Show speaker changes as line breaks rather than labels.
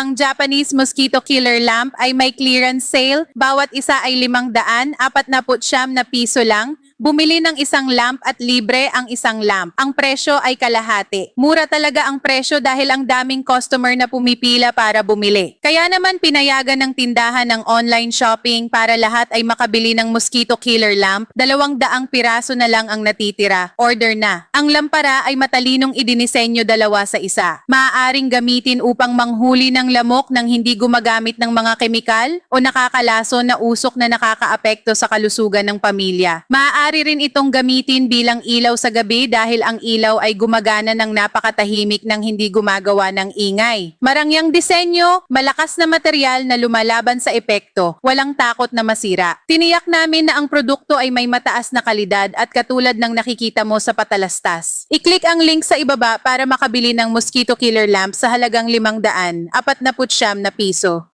ang Japanese Mosquito Killer Lamp ay may clearance sale. Bawat isa ay 500, 49 na piso lang. Bumili ng isang lamp at libre ang isang lamp. Ang presyo ay kalahati. Mura talaga ang presyo dahil ang daming customer na pumipila para bumili. Kaya naman pinayagan ng tindahan ng online shopping para lahat ay makabili ng mosquito killer lamp. Dalawang daang piraso na lang ang natitira. Order na. Ang lampara ay matalinong idinisenyo dalawa sa isa. Maaaring gamitin upang manghuli ng lamok nang hindi gumagamit ng mga kemikal o nakakalaso na usok na nakakaapekto sa kalusugan ng pamilya. Maaari rin itong gamitin bilang ilaw sa gabi dahil ang ilaw ay gumagana ng napakatahimik nang hindi gumagawa ng ingay. Marangyang disenyo, malakas na material na lumalaban sa epekto, walang takot na masira. Tiniyak namin na ang produkto ay may mataas na kalidad at katulad ng nakikita mo sa patalastas. I-click ang link sa ibaba para makabili ng mosquito killer lamp sa halagang 500, 49 na piso.